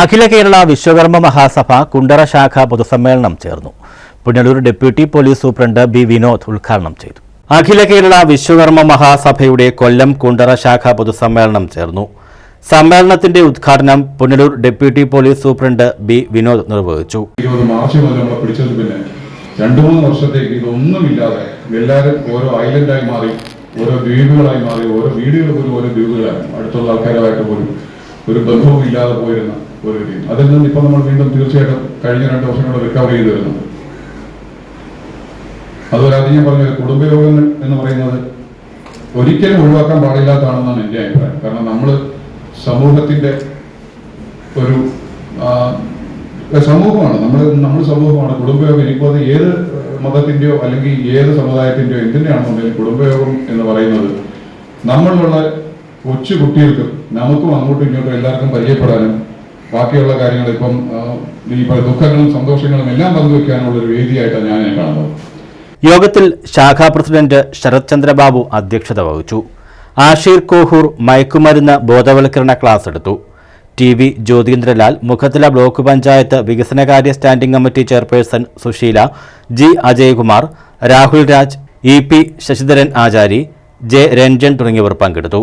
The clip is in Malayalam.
അഖില കേരള വിശ്വകർമ്മ മഹാസഭ കുണ്ടറ ശാഖ പൊതുസമ്മേളനം ചേർന്നു. Punalur deputy police superintendent B Vinod ഉദ്ഘാടനം ചെയ്തു. അഖില കേരള വിശ്വകർമ്മ മഹാസഭയുടെ കൊല്ലം കുണ്ടറ ശാഖ പൊതുസമ്മേളനം ചേർന്നു. സമ്മേളനത്തിന്റെ ഉദ്ഘാടനം Punalur deputy police superintendent B Vinod നിർവഹിച്ചു. രണ്ടു മൂന്ന് വർഷത്തേക്ക് ഇതൊന്നുമില്ലാതെ എല്ലാവരും ഓരോ ഐലൻഡായി മാറി ഓരോ ദ്വീപുകളായി മാറി ഓരോ വീടുകൾ പോലും ഓരോ ദ്വീപുകളായി. അടുത്തുള്ള ആൾക്കാരുമായിട്ട് പോലും ഒരു ബന്ധവും ഇല്ലാതെ പോയിരുന്ന ഒരു രീതി അതിൽ നിന്ന് ഇപ്പൊ നമ്മൾ വീണ്ടും തീർച്ചയായിട്ടും കഴിഞ്ഞ രണ്ട് വർഷം കൂടെ റിക്കവർ ചെയ്ത് വരുന്നു. അതുപോലെ അത് ഞാൻ പറഞ്ഞ കുടുംബയോഗങ്ങൾ എന്ന് പറയുന്നത് ഒരിക്കലും ഒഴിവാക്കാൻ പാടില്ലാത്തതാണെന്നാണ് എന്റെ അഭിപ്രായം. കാരണം നമ്മൾ സമൂഹത്തിന്റെ ഒരു സമൂഹമാണ്. നമ്മൾ നമ്മൾ സമൂഹമാണ്. കുടുംബയോഗം ഇനിയിപ്പോൾ അത് ഏത് മതത്തിന്റെയോ അല്ലെങ്കിൽ ഏത് സമുദായത്തിന്റെയോ എന്തിനാണെന്നുണ്ടെങ്കിൽ കുടുംബയോഗം എന്ന് പറയുന്നത് നമ്മളുള്ള കൊച്ചു കുട്ടികൾക്കും നമുക്കും അങ്ങോട്ടും ഇങ്ങോട്ടും എല്ലാവർക്കും പരിചയപ്പെടാനും ബാക്കിയുള്ള കാര്യങ്ങൾ ഇപ്പം ഈ ദുഃഖങ്ങളും സന്തോഷങ്ങളും എല്ലാം പങ്കുവെക്കാനുള്ള ഒരു വേദിയായിട്ടാണ് ഞാൻ കാണുന്നത്. യോഗത്തിൽ ശാഖാ പ്രസിഡന്റ് ശരത് ചന്ദ്രബാബു അധ്യക്ഷത വഹിച്ചു. ആഷീർ കോഹൂർ മയക്കുമരുന്ന് ബോധവൽക്കരണ ക്ലാസ് എടുത്തു. T V Jyothindralal Mukhathala block panchayat വികസനകാര്യ standing committee chairperson Sushila G Ajaykumar Rahul Raj E P Sasidharan Achari J Ranjan തുടങ്ങിയവർ പങ്കെടുത്തു.